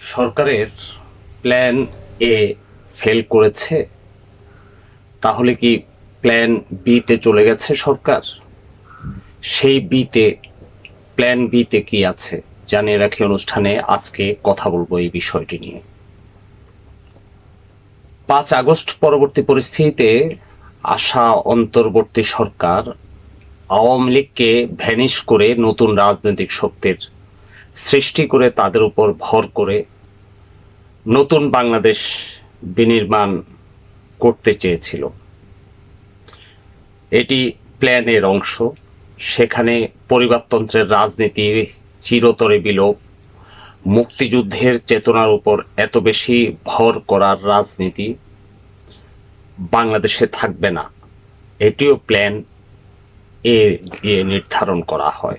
সরকারের প্ল্যান এ ফেল করেছে, তাহলে কি প্ল্যান বিতে চলে গেছে সরকার? সেই বিতে প্ল্যান বিতে কি আছে? জানিয়ে রাখি অনুষ্ঠানে আজকে কথা বলব এই বিষয়টি নিয়ে। পাঁচ আগস্ট পরবর্তী পরিস্থিতিতে আসা অন্তর্বর্তী সরকার আওয়ামী লীগকে ভ্যানিশ করে নতুন রাজনৈতিক শক্তির সৃষ্টি করে তাদের উপর ভর করে নতুন বাংলাদেশ বিনির্মাণ করতে চেয়েছিল। এটি প্ল্যানের অংশ। সেখানে পরিবারতন্ত্রের রাজনীতির চিরতরে বিলোপ। মুক্তিযুদ্ধের চেতনার উপর এত বেশি ভর করার রাজনীতি বাংলাদেশে থাকবে না। এটিও প্ল্যান এ গিয়ে নির্ধারণ করা হয়।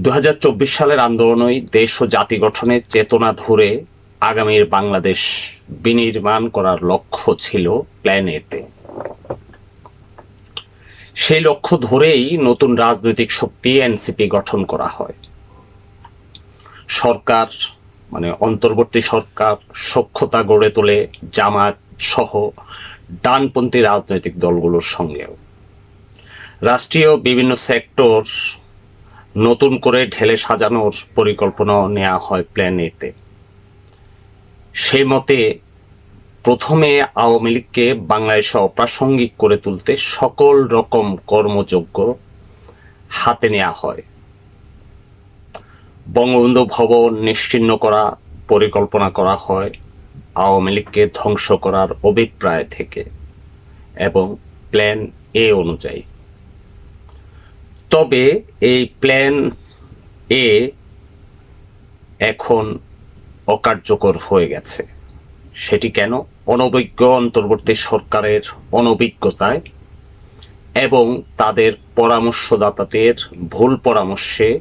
দুহাজার চব্বিশ সালের আন্দোলনই দেশ ও জাতি গঠনের চেতনা ধরে আগামীর বাংলাদেশ বিনির্মাণ করার লক্ষ্য ছিল প্ল্যান এতে সেই লক্ষ্য ধরেই নতুন রাজনৈতিক শক্তি এনসিপি গঠন করা হয়। সরকার মানে অন্তর্বর্তী সরকার, সক্ষতা গড়ে তোলে জামাত সহ ডানপন্থী রাজনৈতিক দলগুলোর সঙ্গেও। রাষ্ট্রীয় বিভিন্ন সেক্টর নতুন করে ঢেলে সাজানোর পরিকল্পনা নেওয়া হয় প্ল্যান এতে সেই মতে প্রথমে আওয়ামী লীগকে বাংলাদেশে অপ্রাসঙ্গিক করে তুলতে সকল রকম কর্মযোগ্য হাতে নেওয়া হয়। বঙ্গবন্ধু ভবন নিশ্চিহ্ন করা, পরিকল্পনা করা হয় আওয়ামী লীগকে ধ্বংস করার অভিপ্রায় থেকে এবং প্ল্যান এ অনুযায়ী। তবে এই প্ল্যান এ এখন অকার্যকর হয়ে গেছে। সেটি কেন? অনভিজ্ঞ অন্তর্বর্তী সরকারের অনভিজ্ঞতায় এবং তাদের পরামর্শদাতাদের ভুল পরামর্শে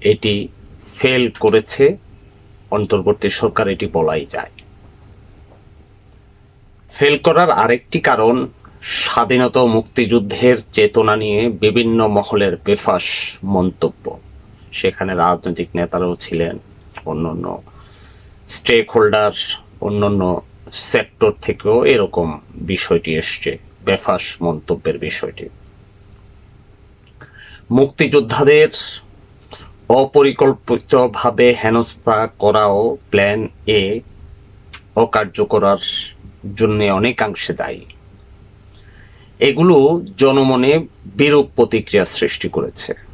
এটি ফেল করেছে, অন্তর্বর্তী সরকার এটি বলাই যায়। ফেল করার আরেকটি কারণ, স্বাধীনতা মুক্তিযুদ্ধের চেতনা নিয়ে বিভিন্ন মহলের বেফাস মন্তব্য। সেখানে রাজনৈতিক নেতারাও ছিলেন। অন্যান্য স্টেক হোল্ডার অন্যান্য সেক্টর থেকেও এরকম বিষয়টি এসছে, বেফাস মন্তব্যের বিষয়টি। মুক্তিযোদ্ধাদের অপরিকল্পিতভাবে হেনস্থা করাও প্ল্যান এ অকার্য করার জন্য অনেকাংশে দায়ী। এগুলো জনমনে বিরূপ প্রতিক্রিয়া সৃষ্টি করেছে।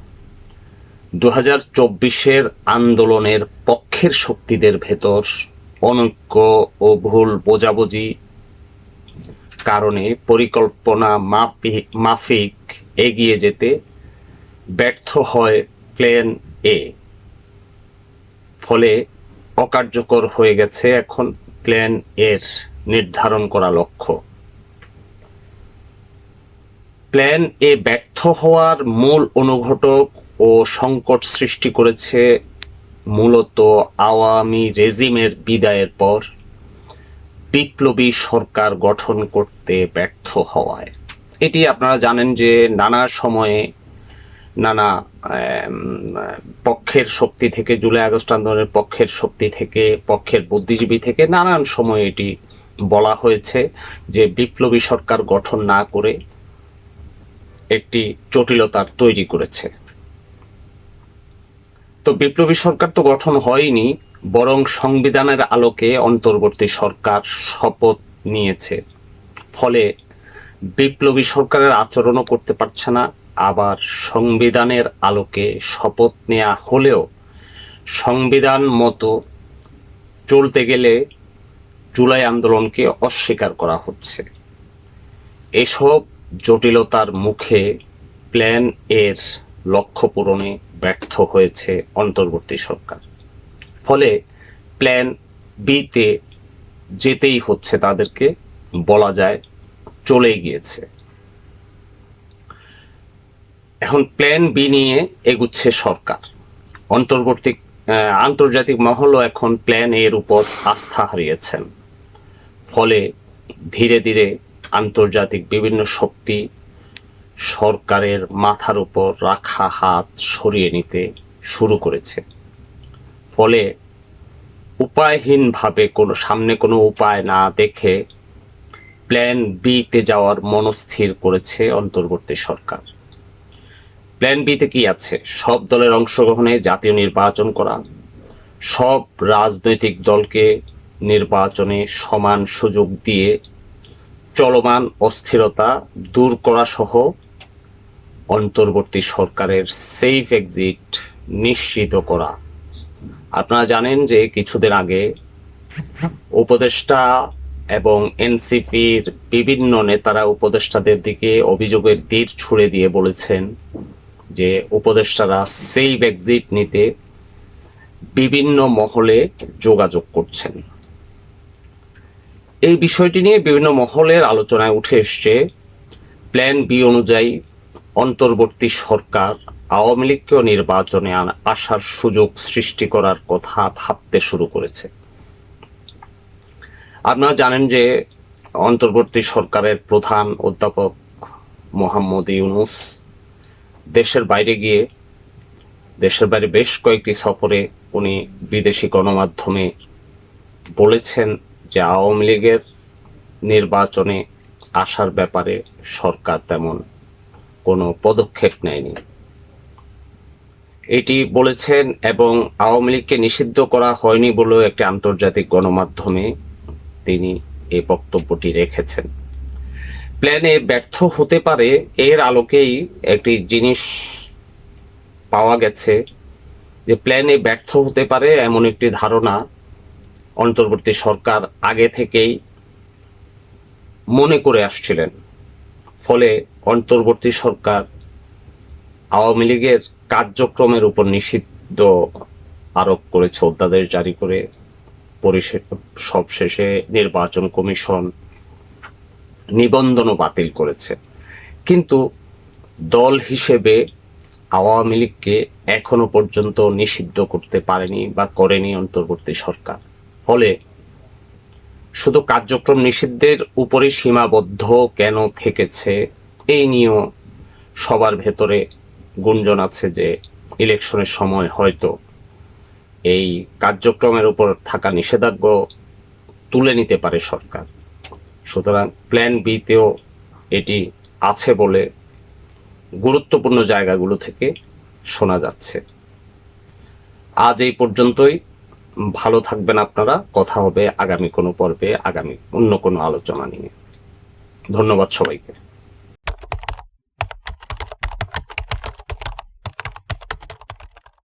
দু হাজার চব্বিশের আন্দোলনের পক্ষের শক্তিদের ভেতর অনৈক্য ও ভুল বোঝাবুঝি কারণে পরিকল্পনা মাফি- মাফিক এগিয়ে যেতে ব্যর্থ হয় প্ল্যান এ। ফলে অকার্যকর হয়ে গেছে এখন প্ল্যান এর নির্ধারণ করা লক্ষ্য। প্ল্যান এ ব্যর্থ হওয়ার মূল অনুঘটক ও সংকট সৃষ্টি করেছে মূলত আওয়ামী রেজিমের বিদায়ের পর বিপ্লবী সরকার গঠন করতে ব্যর্থ হওয়ায়। এটি আপনারা জানেন যে নানা সময়ে নানা পক্ষের শক্তি থেকে, জুলাই আগস্ট আন্দোলনের পক্ষের শক্তি থেকে, পক্ষের বুদ্ধিজীবী থেকে নানান সময় এটি বলা হয়েছে যে বিপ্লবী সরকার গঠন না করে একটি জটিলতার তৈরি করেছে। তো বিপ্লবী সরকার তো গঠন হয়নি, বরং সংবিধানের আলোকে অন্তর্বর্তী সরকার শপথ নিয়েছে। ফলে বিপ্লবী সরকারের আচরণও করতে পারছে না, আবার সংবিধানের আলোকে শপথ নেওয়া হলেও সংবিধান মতো চলতে গেলে জুলাই আন্দোলনকে অস্বীকার করা হচ্ছে। এসব জটিলতার মুখে প্ল্যান এর লক্ষ্য পূরণে ব্যর্থ হয়েছে অন্তর্বর্তী সরকার। ফলে প্ল্যান বিতে যেতেই হচ্ছে তাদেরকে, বলা যায় চলে গিয়েছে। এখন প্ল্যান বি নিয়ে এগুচ্ছে সরকার। অন্তর্বর্তী আন্তর্জাতিক মহলও এখন প্ল্যান এর উপর আস্থা হারিয়েছেন। ফলে ধীরে ধীরে আন্তর্জাতিক বিভিন্ন শক্তি সরকারের মাথার উপর রাখা হাত সরিয়ে নিতে শুরু করেছে। ফলে উপায়হীনভাবে কোনো, সামনে কোনো উপায় না দেখে প্ল্যান বিতে যাওয়ার মনস্থির করেছে অন্তর্বর্তী সরকার। প্ল্যান বিতে কি আছে? সব দলের অংশগ্রহণে জাতীয় নির্বাচন করা, সব রাজনৈতিক দলকে নির্বাচনে সমান সুযোগ দিয়ে চলমান অস্থিরতা দূর করা সহ অন্তর্বর্তী সরকারের সেফ এক্সিট নিশ্চিত করা। আপনারা জানেন যে কিছুদিন আগে উপদেষ্টা এবং এনসিপির বিভিন্ন নেতারা উপদেষ্টাদের দিকে অভিযোগের তীর ছুড়ে দিয়ে বলেছেন যে উপদেষ্টারা সেফ এক্সিট নিতে বিভিন্ন মহলে যোগাযোগ করছেন। এই বিষয়টি নিয়ে বিভিন্ন মহলের আলোচনায় উঠে এসছে প্ল্যান বি অনুযায়ী অন্তর্বর্তী সরকার আওয়ামী লীগকেও নির্বাচনে আসার সুযোগ সৃষ্টি করার কথা ভাবতে শুরু করেছে। আপনারা জানেন যে অন্তর্বর্তী সরকারের প্রধান অধ্যাপক মোহাম্মদ ইউনুস দেশের বাইরে গিয়ে, দেশের বাইরে বেশ কয়েকটি সফরে উনি বিদেশি গণমাধ্যমে বলেছেন যে আওয়ামী লীগের নির্বাচনে আসার ব্যাপারে সরকার তেমন কোনো পদক্ষেপ নেয়নি। এটি বলেছেন এবং আওয়ামী লীগকে নিষিদ্ধ করা হয়নি বলেও একটি আন্তর্জাতিক গণমাধ্যমে তিনি এই বক্তব্যটি রেখেছেন। প্ল্যানে ব্যর্থ হতে পারে, এর আলোকেই একটি জিনিস পাওয়া গেছে যে প্ল্যানে ব্যর্থ হতে পারে এমন একটি ধারণা অন্তর্বর্তী সরকার আগে থেকেই মনে করে আসছিলেন। ফলে অন্তর্বর্তী সরকার আওয়ামী লীগের কার্যক্রমের উপর নিষিদ্ধ আরোপ করেছে। অধ্যাদেশ জারি করে সবশেষে নির্বাচন কমিশন নিবন্ধনও বাতিল করেছে। কিন্তু দল হিসেবে আওয়ামী লীগকে এখনও পর্যন্ত নিষিদ্ধ করতে পারেনি বা করেনি অন্তর্বর্তী সরকার। ফলে শুধু কার্যক্রম নিষিদ্ধের উপরে সীমাবদ্ধ কেন থেকেছে? এই নিয়েও সবার ভেতরে গুঞ্জন আছে যে ইলেকশনের সময় হয়তো এই কার্যক্রমের উপর থাকা নিষেধাজ্ঞ তুলে নিতে পারে সরকার। সুতরাং প্ল্যান বিতেও এটি আছে বলে গুরুত্বপূর্ণ জায়গাগুলো থেকে শোনা যাচ্ছে। আজ এই পর্যন্তই। ভালো থাকবেন আপনারা। কথা হবে আগামী কোনো পর্বে, আগামী অন্য কোনো আলোচনা নিয়ে। ধন্যবাদ সবাইকে।